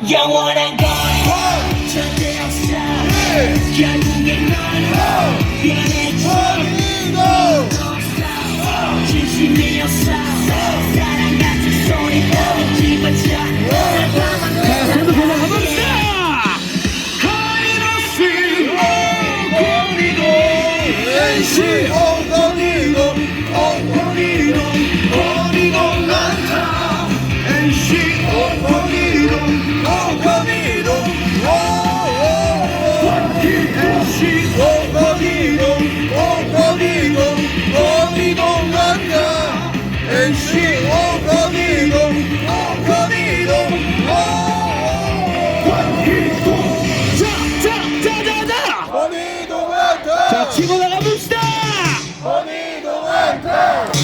You wanna go? Check this out. Yeah. 허니도가 있다 자, 치고 나가봅시다! 허니동한테!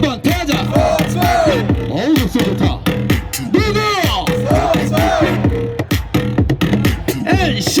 6번 태자. 어우 목소 좋다. 누구? LC